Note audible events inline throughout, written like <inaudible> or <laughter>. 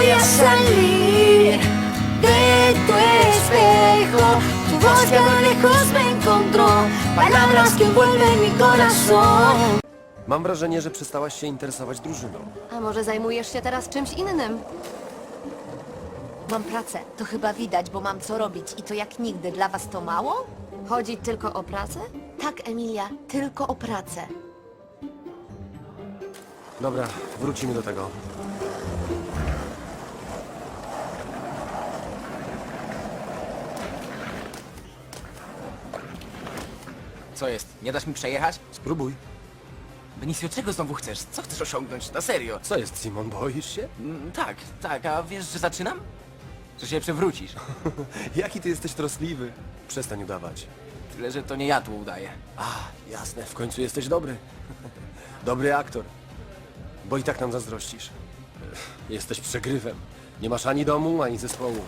voy a salir de tu espejo. Tu voz que a lo lejos me encontró, palabras que envuelven mi corazón. Mam wrażenie, że przestałaś się interesować drużyną. A może zajmujesz się teraz czymś innym? Mam pracę. To chyba widać, bo mam co robić. I to jak nigdy. Dla was to mało? Chodzi tylko o pracę? Tak, Emilia. Tylko o pracę. Dobra, wrócimy do tego. Co jest? Nie dasz mi przejechać? Spróbuj. Benicio, czego znowu chcesz? Co chcesz osiągnąć? Na serio? Co jest, Simon? Boisz się? Mm, tak, tak, a wiesz, że zaczynam? Że się przewrócisz. <laughs> Jaki ty jesteś troskliwy. Przestań udawać. Tyle, że to nie ja tu udaję. A, jasne, w końcu jesteś dobry. <laughs> Dobry aktor. Bo i tak nam zazdrościsz. Jesteś przegrywem. Nie masz ani domu, ani zespołu,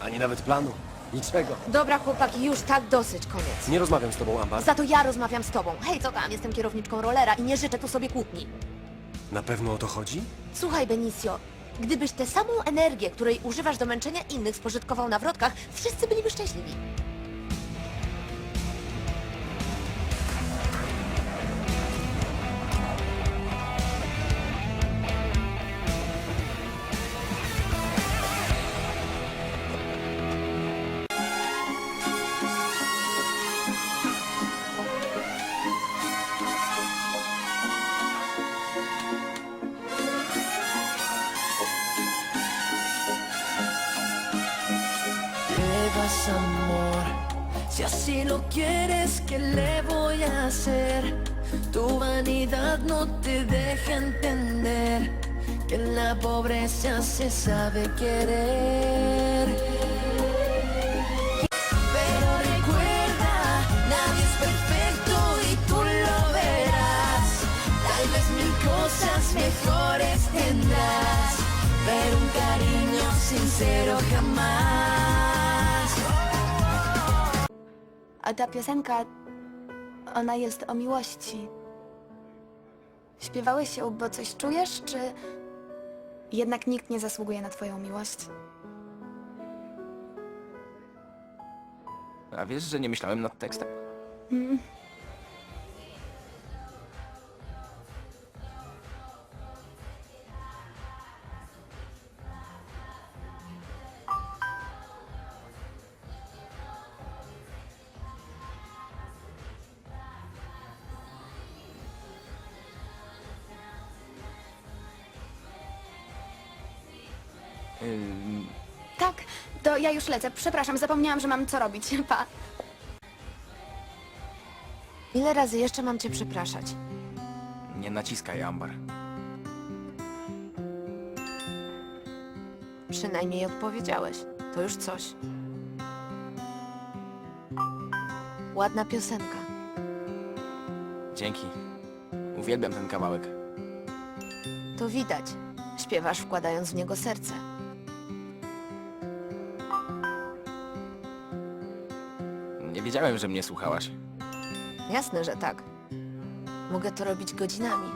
ani nawet planu. Niczego. Dobra, chłopaki, już tak dosyć, koniec. Nie rozmawiam z tobą, Ambar. Za to ja rozmawiam z tobą. Hej, co tam? Jestem kierowniczką rollera i nie życzę tu sobie kłótni. Na pewno o to chodzi? Słuchaj, Benicio, gdybyś tę samą energię, której używasz do męczenia innych, spożytkował na wrotkach, wszyscy byliby szczęśliwi. Si así lo quieres, ¿qué le voy a hacer? Tu vanidad no te deja entender que en la pobreza se sabe querer. Pero recuerda, nadie es perfecto y tú lo verás. Tal vez mil cosas mejores tendrás, pero un cariño sincero jamás. A ta piosenka, ona jest o miłości. Śpiewałeś ją, bo coś czujesz, czy jednak nikt nie zasługuje na twoją miłość? A wiesz, że nie myślałem nad tekstem? Ym, Tak, to ja już lecę. Przepraszam, zapomniałam, że mam co robić. <laughs> Pa. Ile razy jeszcze mam cię przepraszać? nie naciskaj, Ambar. Przynajmniej odpowiedziałeś. To już coś. Ładna piosenka. Dzięki. Uwielbiam ten kawałek. To widać. Śpiewasz wkładając w niego serce. Wiedziałem, że mnie słuchałaś. Jasne, że tak. Mogę to robić godzinami.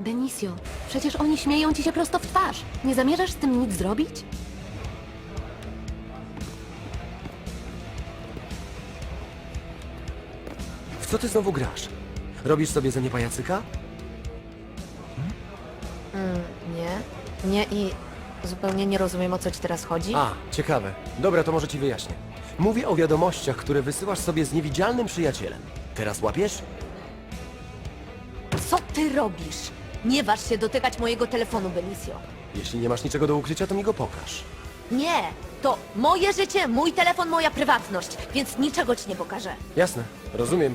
Benicio, przecież oni śmieją ci się prosto w twarz. Nie zamierzasz z tym nic zrobić? W co ty znowu grasz? Robisz sobie ze mnie pajacyka? Nie? Nie i zupełnie nie rozumiem, o co ci teraz chodzi. A, ciekawe. Dobra, to może ci wyjaśnię. Mówię o wiadomościach, które wysyłasz sobie z niewidzialnym przyjacielem. Teraz łapiesz? Co ty robisz? Nie waż się dotykać mojego telefonu, Benicio. Jeśli nie masz niczego do ukrycia, to mi go pokaż. Nie! To moje życie, mój telefon, moja prywatność, więc niczego ci nie pokażę. Jasne, rozumiem.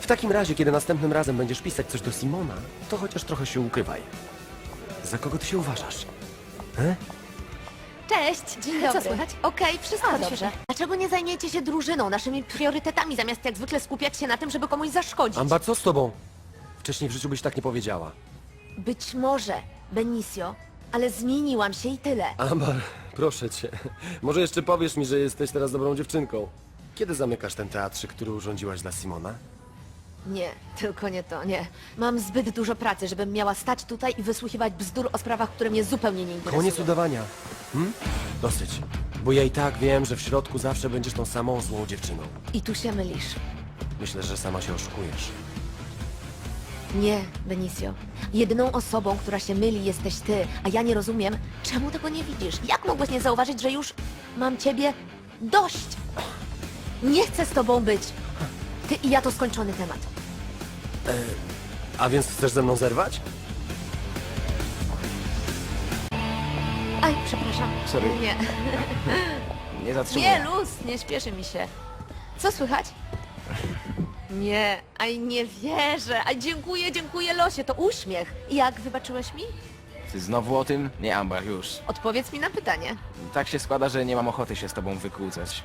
W takim razie, kiedy następnym razem będziesz pisać coś do Simona, to chociaż trochę się ukrywaj. Za kogo ty się uważasz? He? Cześć! Dzień dobry. Co słychać? Okej, wszystko A, dobrze. świetnie. Dlaczego nie zajmiecie się drużyną, naszymi priorytetami, zamiast jak zwykle skupiać się na tym, żeby komuś zaszkodzić? Amba, co z tobą? Wcześniej w życiu byś tak nie powiedziała. Być może, Benicio, ale zmieniłam się i tyle. Ambar, proszę cię. Może jeszcze powiesz mi, że jesteś teraz dobrą dziewczynką. Kiedy zamykasz ten teatrzyk, który urządziłaś dla Simona? Nie, tylko nie to, nie. Mam zbyt dużo pracy, żebym miała stać tutaj i wysłuchiwać bzdur o sprawach, które mnie zupełnie nie interesują. Koniec udawania. Hmm? Dosyć. Bo ja i tak wiem, że w środku zawsze będziesz tą samą złą dziewczyną. I tu się mylisz. Myślę, że sama się oszukujesz. Nie, Benicio. Jedyną osobą, która się myli, jesteś ty, a ja nie rozumiem, czemu tego nie widzisz. Jak mogłeś nie zauważyć, że już mam ciebie dość? Nie chcę z tobą być. Ty i ja to skończony temat. A więc chcesz ze mną zerwać? Aj, przepraszam. Sorry. Nie, <laughs> Nie zatrzymuj. nie, luz, nie śpieszy mi się. Co słychać? Nie, aj nie wierzę. Aj dziękuję, dziękuję losie, to uśmiech. Jak wybaczyłeś mi? Ty znowu o tym? Nie, Amber, już. Odpowiedz mi na pytanie. Tak się składa, że nie mam ochoty się z tobą wykłócać.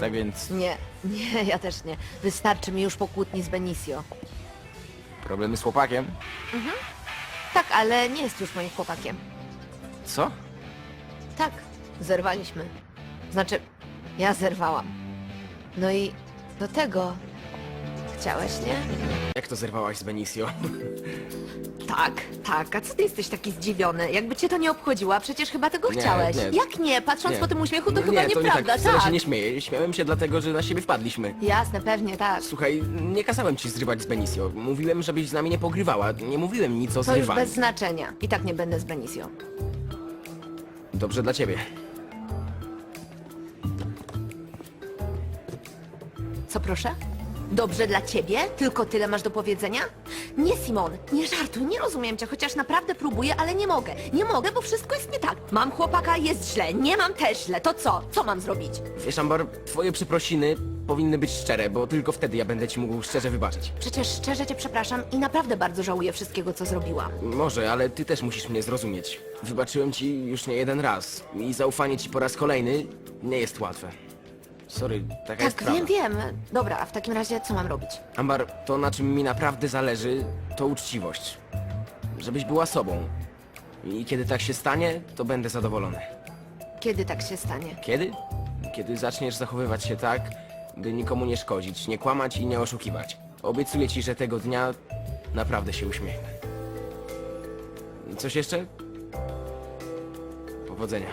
Tak więc Nie, nie, ja też nie. Wystarczy mi już po kłótni z Benicio. problemy z chłopakiem? Tak, ale nie jest już moim chłopakiem. Co? Tak, zerwaliśmy. Znaczy, ja zerwałam. No i do tego chciałeś, nie? Jak to zerwałaś z Benicio? <laughs> Tak, tak. A co ty jesteś taki zdziwiony? Jakby cię to nie obchodziło, a przecież chyba tego Nie, chciałeś. nie. Jak nie? Patrząc Nie. po tym uśmiechu, to nie, chyba to nie nieprawda, tak. Wcale tak. się nie śmieję. Śmiałem się dlatego, że na siebie wpadliśmy. Jasne, pewnie tak. Słuchaj, nie kazałem ci zrywać z Benicio. Mówiłem, żebyś z nami nie pogrywała. Nie mówiłem nic o To już zrywaniu. bez znaczenia. I tak nie będę z Benicio. Dobrze dla ciebie. Co proszę? Dobrze dla ciebie? Tylko tyle masz do powiedzenia? Nie, Simon, nie żartuj, nie rozumiem cię, chociaż naprawdę próbuję, ale nie mogę. Nie mogę, bo wszystko jest nie tak. Mam chłopaka, jest źle, nie mam też źle. To co? Co mam zrobić? Wiesz, Amber, twoje przeprosiny powinny być szczere, bo tylko wtedy ja będę ci mógł szczerze wybaczyć. Przecież szczerze cię przepraszam i naprawdę bardzo żałuję wszystkiego, co zrobiłam. Może, ale ty też musisz mnie zrozumieć. Wybaczyłem ci już nie jeden raz i zaufanie ci po raz kolejny nie jest łatwe. Sorry, taka jest Tak, prawda. wiem, wiem. Dobra, a w takim razie co mam robić? Ambar, to na czym mi naprawdę zależy, to uczciwość. Żebyś była sobą. I kiedy tak się stanie, to będę zadowolony. Kiedy tak się stanie? Kiedy? Kiedy zaczniesz zachowywać się tak, by nikomu nie szkodzić, nie kłamać i nie oszukiwać. Obiecuję ci, że tego dnia naprawdę się uśmiechnę. Coś jeszcze? Powodzenia.